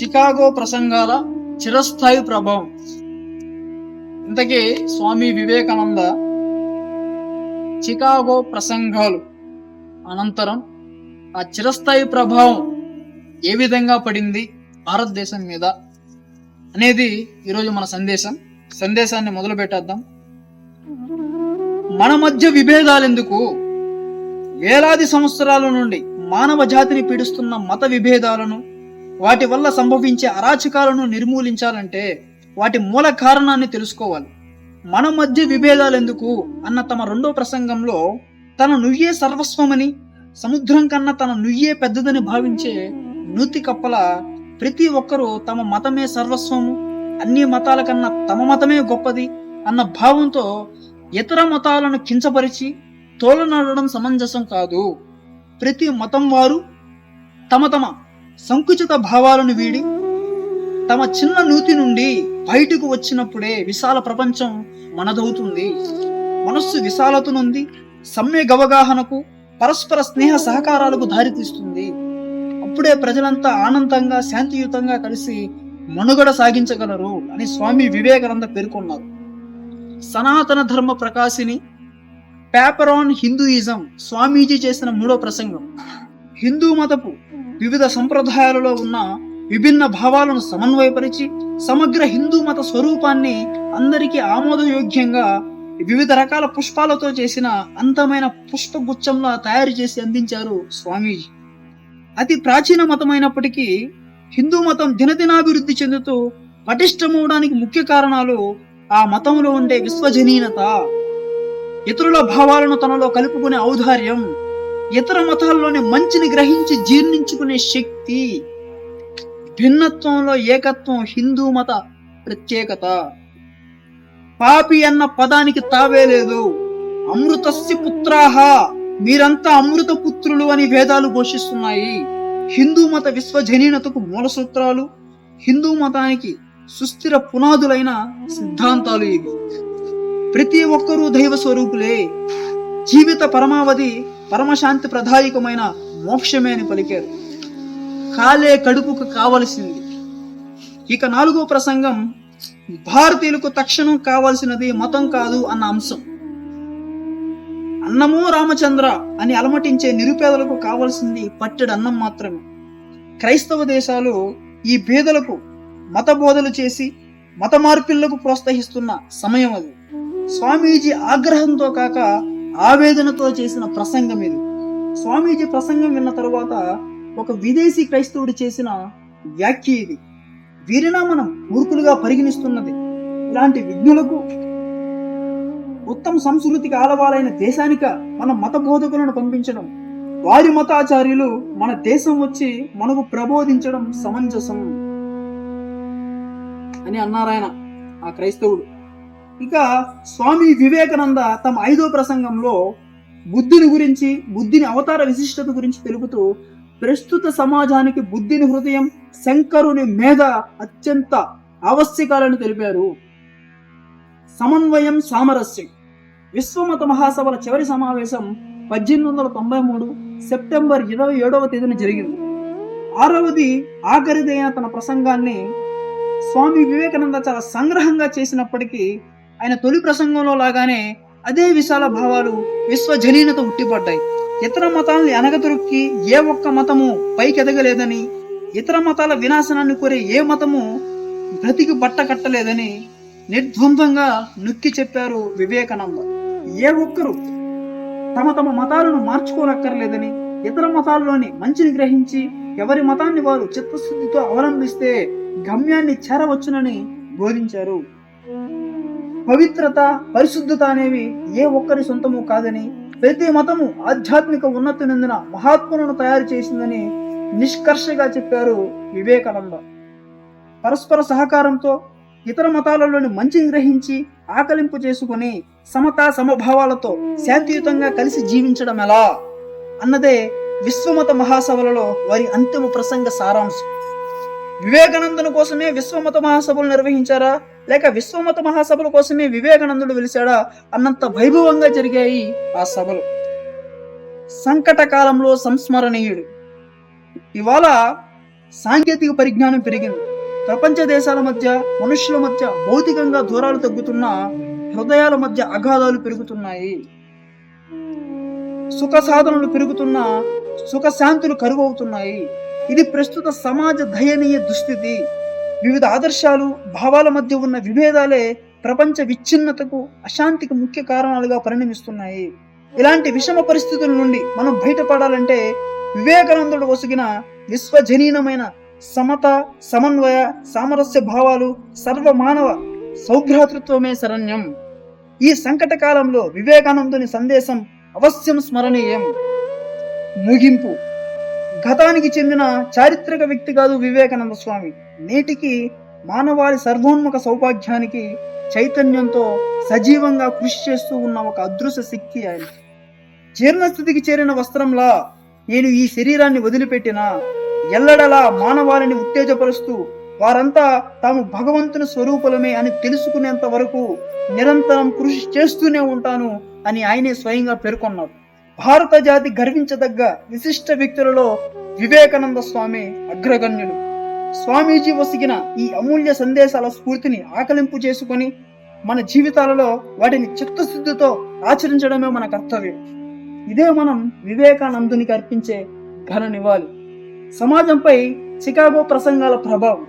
Chicago ప్రసంగాల చిరస్థాయి ప్రభావం. ఇంతకీ Swami Vivekananda Chicago ప్రసంగాలు అనంతరం ఆ చిరస్థాయి ప్రభావం ఏ విధంగా పడింది భారతదేశం మీద అనేది ఈరోజు మన సందేశం. సందేశాన్ని మొదలు పెట్టేద్దాం. మన మధ్య విభేదాలు ఎందుకు? వేలాది సంవత్సరాల నుండి మానవ జాతిని పీడిస్తున్న మత విభేదాలను వాటి వల్ల సంభవించే అరాచకాలను నిర్మూలించాలంటే వాటి మూల కారణాన్ని తెలుసుకోవాలి. మన మధ్య విభేదాలు ఎందుకు అన్న తమ రెండో ప్రసంగంలో తన నుయ్యే సర్వస్వమని సముద్రం కన్నా తన నుయ్యే పెద్దదని భావించే నూతి కప్పల ప్రతి ఒక్కరూ తమ మతమే సర్వస్వము అన్ని మతాల కన్నా తమ మతమే గొప్పది అన్న భావంతో ఇతర మతాలను కించపరిచి తోలనాడడం సమంజసం కాదు. ప్రతి మతం వారు తమ తమ సంకుచిత భావాలను వీడి తమ చిన్న నూతి నుండి బయటకు వచ్చినప్పుడే విశాల ప్రపంచం మనదవుతుంది. మనస్సు విశాలత నుండి సమ్యక్ అవగాహనకు పరస్పర స్నేహ సహకారాలకు దారితీస్తుంది. అప్పుడే ప్రజలంతా ఆనందంగా శాంతియుతంగా కలిసి మనుగడ సాగించగలరు అని స్వామి వివేకానంద పేర్కొన్నారు. సనాతన ధర్మ ప్రకాశిని పేపర్ ఆన్ హిందూయిజం స్వామీజీ చేసిన మూడో ప్రసంగం. హిందూ మతపు వివిధ సంప్రదాయాలలో ఉన్న విభిన్న భావాలను సమన్వయపరిచి సమగ్ర హిందూ మత స్వరూపాన్ని అందరికీ ఆమోదయోగ్యంగా వివిధ రకాల పుష్పాలతో చేసిన అంతమైన పుష్పగుచ్చంలా తయారు చేసి అందించారు స్వామీజీ. అతి ప్రాచీన మతమైనప్పటికీ హిందూ మతం దినదినాభివృద్ధి చెందుతూ పటిష్టమవడానికి ముఖ్య కారణాలు ఆ మతంలో ఉండే విశ్వజనీనత. ఇతరుల భావాలను తనలో కలుపుకునే ఔదార్యం ఇతర మతాల్లోని మంచిని గ్రహించి జీర్ణించుకునే శక్తి భిన్నత్వంలో ఏకత్వం హిందూ మత ప్రత్యేకత. పాపి అన్న పదానికి తావే లేదు. అమృతస్య పుత్రాహ మీరంతా అమృత పుత్రులు అని వేదాలు ఘోషిస్తున్నాయి. హిందూ మత విశ్వజనీనతకు మూల సూత్రాలు హిందూ మతానికి సుస్థిర పునాదులైన సిద్ధాంతాలు ఇవి. ప్రతి ఒక్కరూ దైవ స్వరూపులే జీవిత పరమావధి పరమశాంతి ప్రదాయకమైన మోక్షమే అని పలికారు. కాలే కడుపుకు కావలసింది. ఇక నాలుగో ప్రసంగం భారతీయులకు తక్షణం కావాల్సినది మతం కాదు అన్న అంశం. అన్నము రామచంద్ర అని అలమటించే నిరుపేదలకు కావాల్సింది పట్టెడు అన్నం మాత్రమే. క్రైస్తవ దేశాలు ఈ పేదలకు మత బోధలు చేసి మత మార్పిళ్ళకు ప్రోత్సహిస్తున్న సమయం అది. స్వామీజీ ఆగ్రహంతో కాక ఆవేదనతో చేసిన ప్రసంగం ఇది. స్వామీజీ ప్రసంగం విన్న తర్వాత ఒక విదేశీ క్రైస్తవుడు చేసిన వ్యాఖ్య ఇది. వీరినా మనం మూర్ఖులుగా పరిగణిస్తున్నది. ఇలాంటి విజ్ఞులకు ఉత్తమ సంస్కృతికి ఆలవాలైన దేశానిక మన మత బోధకులను పంపించడం వారి మతాచార్యులు మన దేశం వచ్చి మనకు ప్రబోధించడం సమంజసం అని అన్నారాయన ఆ క్రైస్తవుడు. ఇక స్వామి వివేకానంద తమ ఐదో ప్రసంగంలో బుద్ధుని గురించి బుద్ధిని అవతార విశిష్టత గురించి తెలుపుతూ ప్రస్తుత సమాజానికి బుద్ధిని హృదయం శంకరుని మేధ అత్యంత ఆవశ్యకాలను తెలిపారు. సమన్వయం సామరస్యం. విశ్వమత మహాసభల చివరి సమావేశం పద్దెనిమిది వందల తొంభై మూడు సెప్టెంబర్ ఇరవై ఏడవ తేదీన జరిగింది. ఆరవది ఆఖరిదైన తన ప్రసంగాన్ని స్వామి వివేకానంద చాలా సంగ్రహంగా చేసినప్పటికీ ఆయన తొలి ప్రసంగంలో లాగానే అదే విశాల భావాలు విశ్వజనీనత ఉట్టిపడ్డాయి. ఇతర మతాల్ని అనగదొరికి ఏ ఒక్క మతము పైకెదగలేదని ఇతర మతాల వినాశనాన్ని కోరే ఏ మతము బ్రతికి బట్ట కట్టలేదని నిర్ద్వంద్వంగా నొక్కి చెప్పారు వివేకానంద. ఏ ఒక్కరు తమ తమ మతాలను మార్చుకోనక్కర్లేదని ఇతర మతాల్లోని మంచిని గ్రహించి ఎవరి మతాన్ని వారు చిత్తశుద్ధితో అవలంబిస్తే గమ్యాన్ని చేరవచ్చునని బోధించారు. పవిత్రత పరిశుద్ధత అనేవి ఏ ఒక్కరి సొంతము కాదని ప్రతి మతము ఆధ్యాత్మిక ఉన్నతి నందిన మహాత్ములను తయారు చేసిందని నిష్కర్షగా చెప్పారు వివేకానంద. పరస్పర సహకారంతో ఇతర మతాలలోని మంచిని గ్రహించి ఆకలింపు చేసుకుని సమతా సమభావాలతో శాంతియుతంగా కలిసి జీవించడం ఎలా? అన్నదే విశ్వమత మహాసభలలో వారి అంతిమ ప్రసంగ సారాంశం. వివేకానందుని కోసమే విశ్వమత మహాసభలు నిర్వహించారా? లేక విశ్వమత మహాసభల కోసమే వివేకానందుడు వెలిశాడా? అన్నంత వైభవంగా జరిగాయి ఆ సభలు. సంకట కాలంలో సంస్మరణీయుడు. ఇవాళ సాంకేతిక పరిజ్ఞానం పెరిగింది. ప్రపంచ దేశాల మధ్య మనుషుల మధ్య భౌతికంగా దూరాలు తగ్గుతున్న హృదయాల మధ్య అగాధాలు పెరుగుతున్నాయి. సుఖ సాధనలు పెరుగుతున్న సుఖ శాంతులు కరువవుతున్నాయి. ఇది ప్రస్తుత సమాజ దయనీయ దుస్థితి. వివిధ ఆదర్శాలు భావాల మధ్య ఉన్న విభేదాలే ప్రపంచ విచ్ఛిన్నతకు అశాంతికి ముఖ్య కారణాలుగా పరిణమిస్తున్నాయి. ఇలాంటి విషమ పరిస్థితుల నుండి మనం బయటపడాలంటే వివేకానందుడు ఒసిగిన విశ్వజనీనమైన సమత సమన్వయ సామరస్య భావాలు సర్వమానవ సౌభ్రాతృత్వమే శరణ్యం. ఈ సంకట కాలంలో వివేకానందుని సందేశం అవశ్యం స్మరణీయం. ముగింపు. గతానికి చెందిన చారిత్రక వ్యక్తి కాదు వివేకానంద స్వామి. నేటికి మానవాళి సర్వోన్ముఖ సౌభాగ్యానికి చైతన్యంతో సజీవంగా కృషి చేస్తూ ఉన్న ఒక అదృశ్య శక్తి ఆయన. జీర్ణస్థితికి చేరిన వస్త్రంలా నేను ఈ శరీరాన్ని వదిలిపెట్టిన ఎల్లడలా మానవాళిని ఉత్తేజపరుస్తూ వారంతా తాము భగవంతుని స్వరూపులమే అని తెలుసుకునేంత వరకు నిరంతరం కృషి చేస్తూనే ఉంటాను అని ఆయనే స్వయంగా పేర్కొన్నారు భారత జాతి గర్వించదగ్గ విశిష్ట వ్యక్తులలో వివేకానంద స్వామి అగ్రగణ్యుడు. స్వామీజీ వసిగిన ఈ అమూల్య సందేశాల స్ఫూర్తిని ఆకలింపు చేసుకొని మన జీవితాలలో వాటిని చిత్తశుద్ధితో ఆచరించడమే మన కర్తవ్యం. ఇదే మనం వివేకానందునికి అర్పించే ఘన నివాళి. సమాజంపై చికాగో ప్రసంగాల ప్రభావం.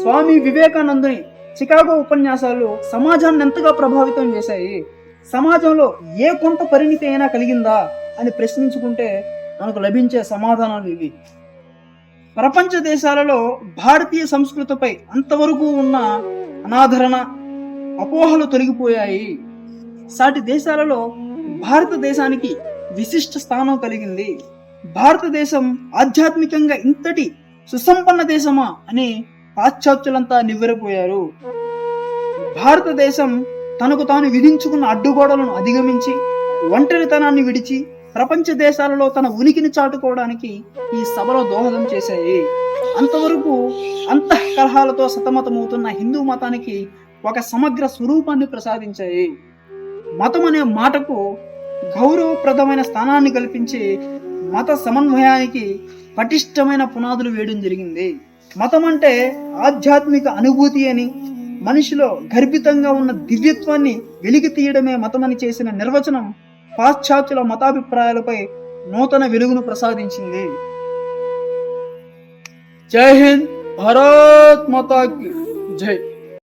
స్వామి వివేకానందుని చికాగో ఉపన్యాసాలు సమాజాన్ని ఎంతగా ప్రభావితం చేశాయి? సమాజంలో ఏ కొంత పరిణితి అయినా కలిగిందా అని ప్రశ్నించుకుంటే మనకు లభించే సమాధానాలు ఇవి. ప్రపంచ దేశాలలో భారతీయ సంస్కృతిపై అంతవరకు ఉన్న అనాదరణ అపోహలు తొలగిపోయాయి. సాటి దేశాలలో భారతదేశానికి విశిష్ట స్థానం కలిగింది. భారతదేశం ఆధ్యాత్మికంగా ఇంతటి సుసంపన్న దేశమా అని పాశ్చాత్యులంతా నివ్వెరపోయారు. భారతదేశం తనకు తాను విధించుకున్న అడ్డుగోడలను అధిగమించి ఒంటరితనాన్ని విడిచి ప్రపంచ దేశాలలో తన ఉనికిని చాటుకోవడానికి ఈ సభలో దోహదం చేశాయి. అంతవరకు అంతఃకలహాలతో సతమతమవుతున్న హిందూ మతానికి ఒక సమగ్ర స్వరూపాన్ని ప్రసాదించాయి. మతం అనే మాటకు గౌరవప్రదమైన స్థానాన్ని కల్పించి మత సమన్వయానికి పటిష్టమైన పునాదులు వేయడం జరిగింది. మతం అంటే ఆధ్యాత్మిక అనుభూతి అని మనిషిలో గర్భితంగా ఉన్న దివ్యత్వాన్ని వెలికి తీయడమే మతమని చేసిన నిర్వచనం పాశ్చాత్యుల మతాభిప్రాయాలపై నూతన వెలుగును ప్రసాదించింది. జై హింద్ భారత్ మాతాకి జై.